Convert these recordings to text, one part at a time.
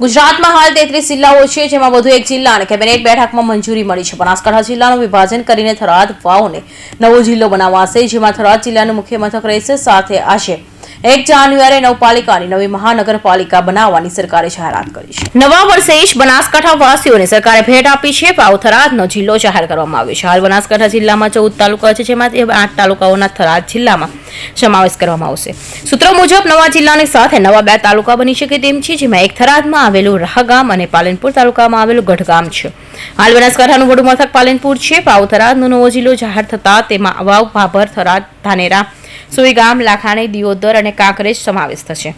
ગુજરાતમાં હાલ તેત્રીસ જિલ્લાઓ છે, જેમાં વધુ એક જિલ્લાને કેબિનેટ બેઠકમાં મંજૂરી મળી છે. બનાસકાંઠા જિલ્લાનું વિભાજન કરીને થરાદ વાવને નવો જિલ્લો બનાવાશે, જેમાં થરાદ જિલ્લાનું મુખ્ય મથક રહેશે, સાથે આજે એક જાન્યુઆરી નવપાલિકાની નવી મહાનગરપાલિકા બનાવવાની સરકારે જાહેરાત કરી છે. નવા વર્ષે જ બનાસકાંઠા વાસીઓને સરકારે ભેટ આપી છે. થરાદનો જિલ્લો જાહેર કરવામાં આવ્યો છે. હાલ બનાસકાંઠા જિલ્લામાં ચૌદ તાલુકા છે હવે આઠ તાલુકાઓના થરાદ જિલ્લામાં સમાવેશ કરવામાં આવશે. સૂત્રો મુજબ નવા જિલ્લાની સાથે નવા બે તાલુકા બની શકે તેમ છે, જેમાં એક થરાદમાં આવેલું રાહગામ અને પાલનપુર તાલુકામાં આવેલું ગઢગામ છે. હાલ બનાસકાંઠાનું વડું મથક પાલનપુર છે. થરાદનો નવો જિલ્લો જાહેર થતા તેમાં વાવ ભાભર, થરાદ, ધાનેરા સુઈગામ લાખાણી, દિયોદર અને કાંકરેજ સમાવેશ થશે.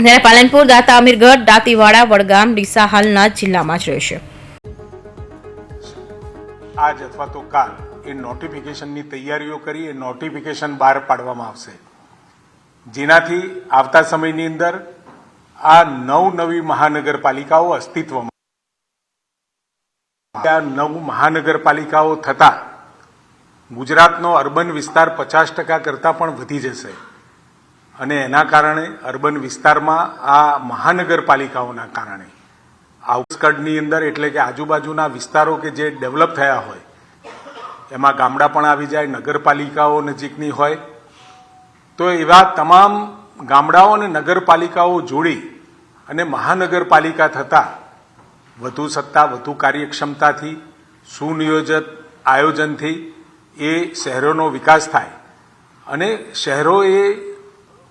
જ્યારે પાલનપુર, દાતા, અમીરગઢ, દાંતીવાડા, વડગામ, ડીસા હાલના જિલ્લામાં જ રહેશે. આજ અથવા તો કાલ એ નોટિફિકેશનની તૈયારીઓ કરી એ નોટિફિકેશન બહાર પાડવામાં આવશે. જેનાથી આવતા સમયની અંદર આ નવ નવી મહાનગરપાલિકાઓ અસ્તિત્વમાં આ નવ મહાનગરપાલિકાઓ થતા ગુજરાતનો અર્બન વિસ્તાર પચાસ ટકા કરતાં પણ વધી જશે. અને એના કારણે અર્બન વિસ્તારમાં આ મહાનગરપાલિકાઓના કારણે. આઉટસ્કર્ટની અંદર એટલે કે આજુબાજુના વિસ્તારો કે જે ડેવલપ થયા હોય, એમાં ગામડા પણ આવી જાય, નગરપાલિકાઓ નજીકની હોય, તો એવા તમામ ગામડાઓ અને નગરપાલિકાઓ જોડી અને મહાનગરપાલિકા થતાં વધુ સત્તા, વધુ કાર્યક્ષમતાથી સુનિયોજિત આયોજનથી એ શહેરોનો વિકાસ થાય અને શહેરો એ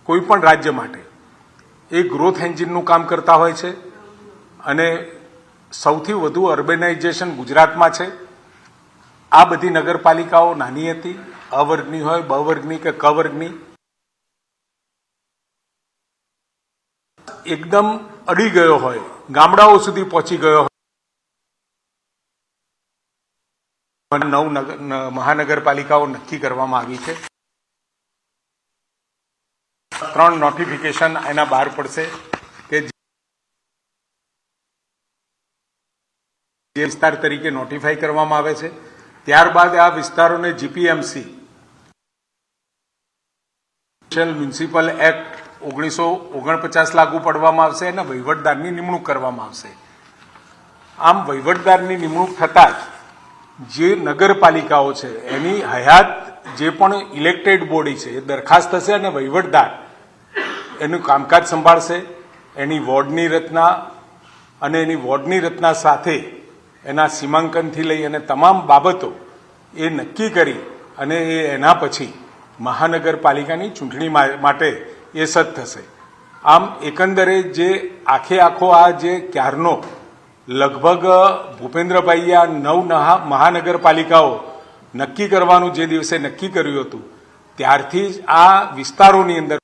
કોઈ પણ રાજ્ય માટે એ ગ્રોથ એન્જિનનું કામ કરતા હોય છે અને સૌથી વધુ અર્બેનાઇઝેશન ગુજરાતમાં છે. આ બધી નગરપાલિકાઓ નાની હતી, અવર્ગની હોય બ વર્ગની કે ક વર્ગની એકદમ અડી ગયો હોય, ગામડાઓ સુધી પહોંચી ગયો હોય અને નવ મહાનગરપાલિકાઓ નક્કી કરવામાં આવી છે. ત્રણ નોટિફિકેશન એના બહાર પડશે કે જે વિસ્તાર તરીકે નોટિફાઈ કરવામાં આવે છે. ત્યારબાદ આ વિસ્તારોને જીપીએમસી મ્યુનિસિપલ એક્ટ ઓગણીસો ઓગણપચાસ લાગુ પડવામાં આવશે અને વહીવટદારની નિમણૂક કરવામાં આવશે. આમ વહીવટદારની નિમણૂક થતાં જ જે નગરપાલિકાઓ છે, એની હયાત જે પણ ઇલેક્ટેડ બોડી છે, એ દરખાસ્ત થશે અને વહીવટદાર એનું કામકાજ સંભાળશે. એની વોર્ડની રચના અને એની વોર્ડની રચના સાથે એના સીમાંકનથી લઈ અને તમામ બાબતો એ નક્કી કરી અને એ એના પછી મહાનગરપાલિકાની ચૂંટણી માટે એ સદ થશે. આમ એકંદરે જે આખે આખો આ જે ક્યારનો લગભગ ભૂપેન્દ્રભાઈએ આ નવ મહાનગરપાલિકાઓ નક્કી કરવાનું જે દિવસે નક્કી કર્યું હતું, ત્યારથી જ આ વિસ્તારોની અંદર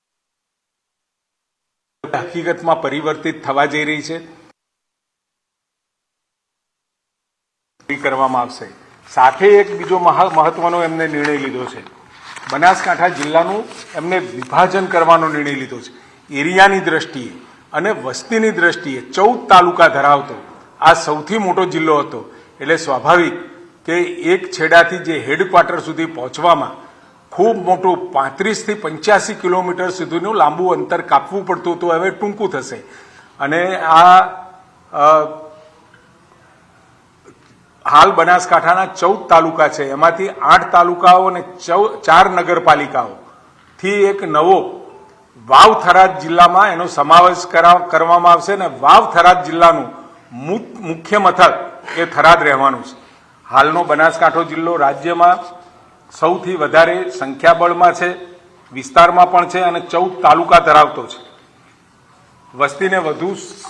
હકીકતમાં પરિવર્તિત થવા જઈ રહી છે. કરવામાં આવશે. સાથે એક બીજો મહા- મહત્વનો એમને નિર્ણય લીધો છે. બનાસકાંઠા જિલ્લાનું એમને વિભાજન કરવાનો નિર્ણય લીધો છે. એરિયાની દ્રષ્ટિએ અને વસ્તીની દ્રષ્ટિએ ચૌદ તાલુકા ધરાવતો આ સૌથી મોટો જિલ્લો હતો. એટલે સ્વાભાવિક કે એક છેડાથી જે હેડક્વાર્ટર સુધી પહોંચવામાં ખૂબ મોટું પાંત્રીસથી પંચ્યાસી કિલોમીટર સુધીનું લાંબુ અંતર કાપવું પડતું હતું, હવે ટૂંકું થશે. અને આ હાલ બનાસકાંઠાના ચૌદ તાલુકા છે. એમાંથી આઠ તાલુકાઓ અને ચૌ- ચાર નગરપાલિકાઓ. થી એક નવો વાવ થરાદ જિલ્લામાં એનો સમાવેશ કરા- કરવામાં આવશે અને વાવ થરાદ જિલ્લાનું મુખ્ય મથક એ થરાદ રહેવાનું છે. હાલનો બનાસકાંઠો જિલ્લો રાજ્યમાં સૌથી વધારે સંખ્યાબળમાં છે, વિસ્તારમાં પણ છે અને ચૌદ તાલુકા ધરાવતો છે. વસ્તીને વધુ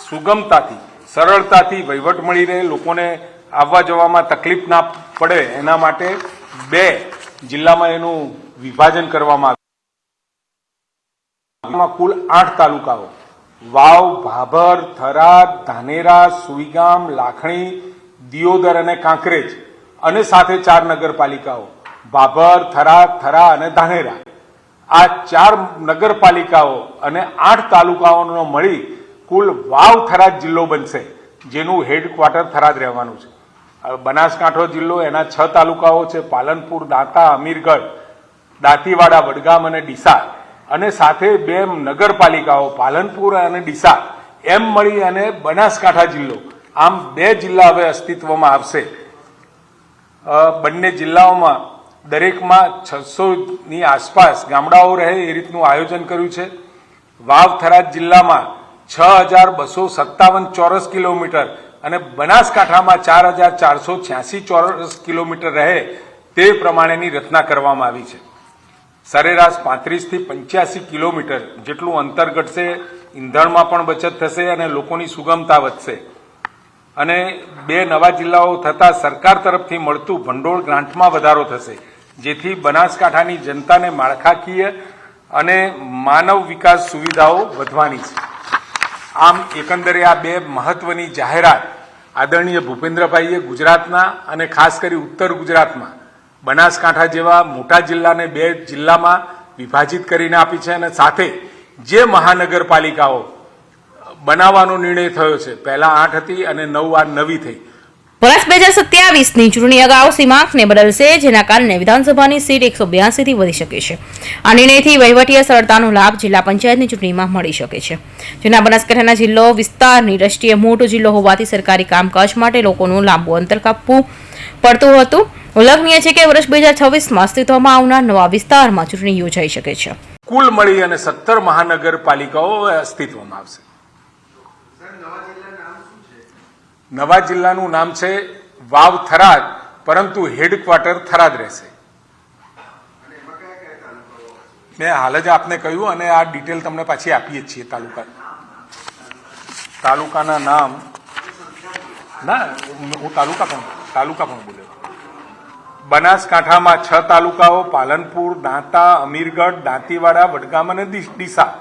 સુગમતાથી, સરળતાથી વહીવટ મળી રહે લોકોને આવવા જવામાં તકલીફ ના પડે એના માટે બે જિલ્લામાં એનું વિભાજન કરવામાં આવ્યું. કુલ આઠ તાલુકાઓ. વાવ, ભાભર, થરાદ, ધાનેરા, સુઈગામ, લાખણી, દિયોદર અને કાંકરેજ અને સાથે ચાર નગરપાલિકાઓ. ભાભર, થરાદ, થરા અને ધાનેરા. આ ચાર નગરપાલિકાઓ અને આઠ તાલુકાઓનો મળી કુલ વાવ થરાદ જિલ્લો બનશે, જેનું હેડક્વાર્ટર થરાદ રહેવાનું છે. બનાસકાંઠો જિલ્લો, એના છ તાલુકાઓ છે, પાલનપુર, દાંતા, અમીરગઢ, દાંતીવાડા, વડગામ અને ડીસા અને સાથે બે નગરપાલિકાઓ, પાલનપુર અને ડીસા, એમ મળી અને બનાસકાંઠા જિલ્લો. આમ બે જિલ્લા હવે અસ્તિત્વમાં આવશે. બંને જિલ્લાઓમાં દરેકમાં છસોની આસપાસ ગામડાઓ રહે એ રીતનું આયોજન કર્યું છે. વાવ થરાદ જિલ્લામાં છ હજાર બસો સત્તાવન ચોરસ કિલોમીટર અને બનાસકાંઠામાં ચાર હજાર ચારસો છ્યાસી ચોરસ કિલોમીટર રહે તે પ્રમાણેની રચના કરવામાં આવી છે. સરેરાશ પાંત્રીસથી પંચ્યાસી કિલોમીટર જેટલું અંતર ઘટશે, ઈંધણમાં પણ બચત થશે અને લોકોની સુગમતા વધશે. અને બે નવા જિલ્લાઓ થતાં સરકાર તરફથી મળતું ભંડોળ ગ્રાન્ટમાં વધારો થશે, જેથી બનાસકાંઠાની જનતાને માળખાકીય અને માનવ વિકાસ સુવિધાઓ વધવાની છે. આમ એકંદરે આ બે મહત્વની જાહેરાત આદરણીય ભૂપેન્દ્રભાઈએ ગુજરાતના અને ખાસ કરી ઉત્તર ગુજરાતમાં બનાસકાંઠા જેવા મોટા જિલ્લાને બે જિલ્લામાં વિભાજિત કરીને આપી છે અને સાથે જે મહાનગરપાલિકાઓ બનાવવાનો નિર્ણય થયો છે, પહેલા આઠ હતી અને નવ આ નવી થઈ. વર્ષ બે હજાર સત્યાવીસની ચૂંટણી અગાઉ સીમાંકને બદલશે, જેના કારણે વિધાનસભાની સીટ એકસો બ્યાસીથી વધી શકે છે. આ નિર્ણયથી વહીવટીય સરળતાનો લાભ જિલ્લા પંચાયતની ચૂંટણીમાં મળી શકે છે. જેના બનાસકાંઠાના જિલ્લો વિસ્તારની દ્રષ્ટિએ મોટો જિલ્લો હોવાથી સરકારી કામકાજ માટે લોકોનું લાંબુ અંતર કાપવું પડતું હતું. ઉલ્લેખનીય છે કે વર્ષ બે હજાર છવ્વીસમાં અસ્તિત્વમાં આવનાર નવા વિસ્તારમાં ચૂંટણી યોજાઈ શકે છે. કુલ મળી અને સત્તર મહાનગરપાલિકાઓ અસ્તિત્વમાં આવશે. નવા જિલ્લાનું નામ છે વાવ થરાદ, પરંતુ હેડક્વાર્ટર થરાદ રહેશે. મેં હાલ જ આપને કહ્યું અને આ ડિટેલ તમને પાછી આપીએ જ છીએ તાલુકા. તાલુકાના નામ. ના, હું તાલુકા પણ તાલુકા પણ બોલ્યો બનાસકાંઠામાં છ તાલુકાઓ, પાલનપુર, દાંતા, અમીરગઢ, દાંતીવાડા, વડગામ અને ડીસા.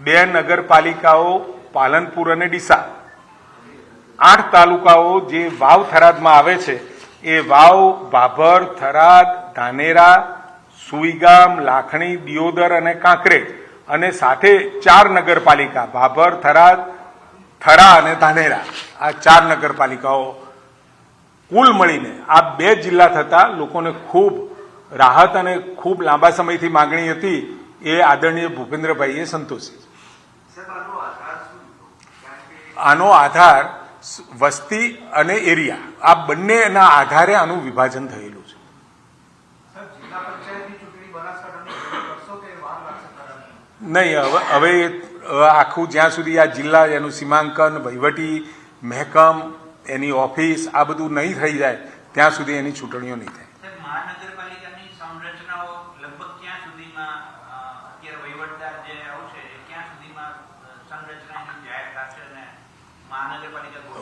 બે નગરપાલિકાઓ, પાલનપુર અને ડીસા. આઠ તાલુકાઓ જે વાવ થરાદમાં આવે છે, એ વાવ ભાભર થરાદ, ધાનેરા, સુઈગામ, લાખણી, દિયોદર અને કાંકરેજ અને સાથે ચાર નગરપાલિકા ભાભર થરાદ થરા અને ધાનેરા આ ચાર નગરપાલિકાઓ કુલ મળીને આ બે જિલ્લા થતા લોકોને ખૂબ રાહત અને ખૂબ લાંબા સમયથી માગણી હતી એ આદરણીય ભૂપેન્દ્રભાઈએ સંતોષી. આનો આધાર વસ્તી અને એરિયા આ બંનેના આધારે આનું વિભાજન થયેલું છે. નહીં હવે હવે આખું જ્યાં સુધી આ જિલ્લા એનું સીમાંકન વહીવટી મહેકમ એની ઓફિસ આ બધું નહીં થઈ જાય ત્યાં સુધી એની ચૂંટણીઓ નહીં થાય?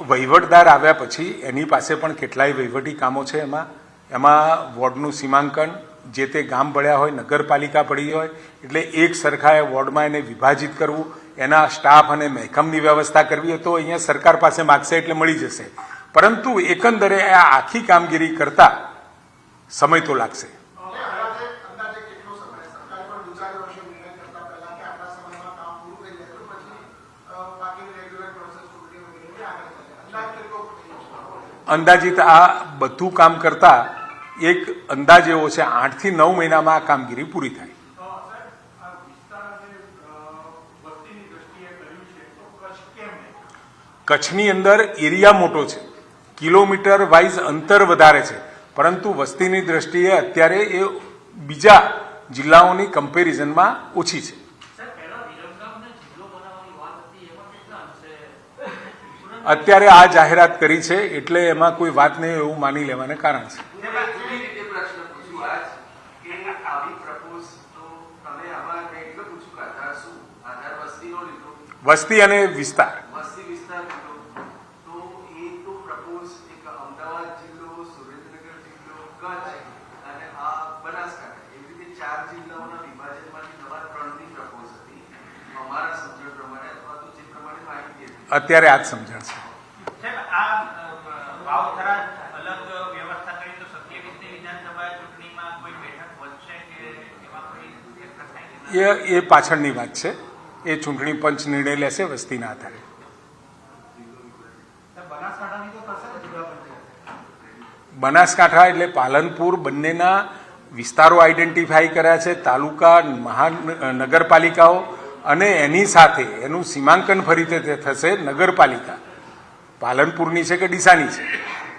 વહીવટદાર આવ્યા પછી એની પાસે પણ કેટલાય વહીવટી કામો છે એમાં એમાં વોર્ડનું સીમાંકન જે તે ગામ પડ્યા હોય, નગરપાલિકા પડી હોય, એટલે એક સરખા એ વોર્ડમાં એને વિભાજિત કરવું, એના સ્ટાફ અને મહેકમની વ્યવસ્થા કરવી હોય તો અહીંયા સરકાર પાસે માગશે એટલે મળી જશે પરંતુ એકંદરે આ આખી કામગીરી કરતા સમય તો લાગશે? અંદાજિત આ બધું કામ કરતા એક અંદાજ એવો છે આઠથી નવ મહિનામાં આ કામગીરી પૂરી થાય. કચ્છની અંદર એરિયા મોટો છે. કિલોમીટર વાઇઝ અંતર વધારે છે. પરંતુ વસ્તીની દ્રષ્ટિએ અત્યારે એ બીજા જિલ્લાઓની કમ્પેરિઝનમાં ઓછી છે. અત્યારે આ જાહેરાત કરી છે એટલે એમાં કોઈ વાત નહીં એવું માની લેવાને કારણ છે. એવી રીતે પ્રશ્ન પૂછું આજ કે આવી પ્રપોઝ તો તમે આમાં કંઈ એટલે પૂછું કે આધાર શું? આધાર વસ્તીનો લીધો. વસ્તી અને વિસ્તાર. વસ્તી વિસ્તાર લીધો. તો એ તો પ્રપોઝ એક અમદાવાદ જિલ્લો સુરેન્દ્રનગર જિલ્લો કચ્છ અને આ બનાસકાંઠા. એવી રીતે ચાર જિલ્લાઓના વિભાજનમાંથી નવા ત્રણની પ્રપોઝ હતી. અમારા સમજણ પ્રમાણે અથવા તો જે પ્રમાણે માહિતી હતી. અત્યારે આ જ સમજણ છે. એ એ પાછળની વાત છે. એ ચૂંટણી પંચ નિર્ણય લેશે વસ્તીના આધારે. બનાસકાંઠા એટલે પાલનપુર બંનેના વિસ્તારો આઈડેન્ટિફાઈ કર્યા છે. તાલુકા મહાનગરપાલિકાઓ અને એની સાથે એનું સીમાંકન ફરી રીતે થશે નગરપાલિકા. પાલનપુરની છે કે ડીસાની છે?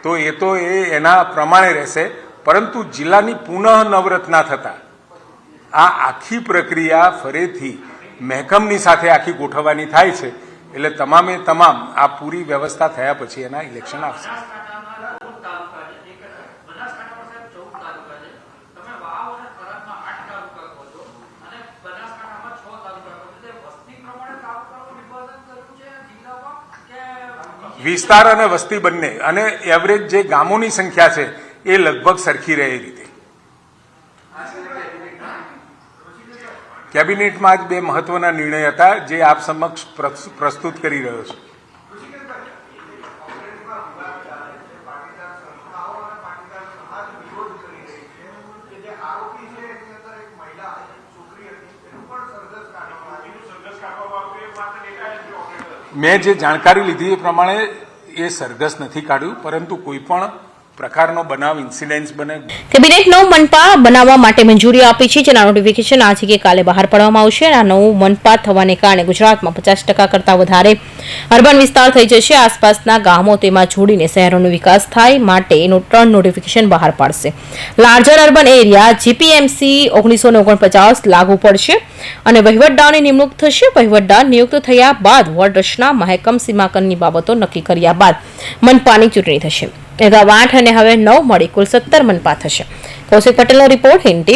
તો એ તો એ એના પ્રમાણે રહેશે. પરંતુ જિલ્લાની પુનઃ નવરત્ના થતા આ આખી પ્રક્રિયા ફરીથી મહેકમની સાથે આખી ગોઠવવાની થાય છે. એટલે તમામે તમામ આ પૂરી વ્યવસ્થા થયા પછી એના ઇલેક્શન આવશે. વિસ્તાર અને વસ્તી બંને અને એવરેજ જે ગામોની સંખ્યા છે એ લગભગ સરખી રહે એ રીતે. કેબિનેટમાં જ બે મહત્વના નિર્ણય હતા, જે આપ સમક્ષ પ્રસ્તુ- પ્રસ્તુત કરી રહ્યો છું. મેં જે જાણકારી લીધી એ પ્રમાણે એ સરઘસ નથી કાઢ્યું, પરંતુ કોઈ પણ પ્રકારનો બનાવ ઇન્સિડન્સ બને. કેબિનેટનો મનપા બનાવવા માટે મંજૂરી આપી છે, જેના નોટિફિકેશન આજે કે કાલે બહાર પાડવામાં આવશે આ નવું મનપા થવાને કારણે ગુજરાતમાં પચાસ ટકા કરતાં વધારે અર્બન વિસ્તાર થઈ જશે. આસપાસના ગામો તેમાં જોડીને શહેરોનો વિકાસ થાય માટે એનું ત્રણ નોટિફિકેશન બહાર પાડશે. લાર્જર અર્બન એરિયા જીપીએમસી ઓગણીસો ઓગણપચાસ લાગુ પડશે અને વહીવટદારની નિમણૂક થશે. વહીવટદાર નિયુક્ત થયા બાદ વોર્ડ રચના, મહેકમ, સીમાંકનની બાબતો નક્કી કર્યા બાદ મનપાની ચૂંટણી થશે. અગાઉ આઠ અને હવે નવ મળી. કુલ સત્તર મનપા થશે. કૌશિક પટેલનો રિપોર્ટ હિન્દી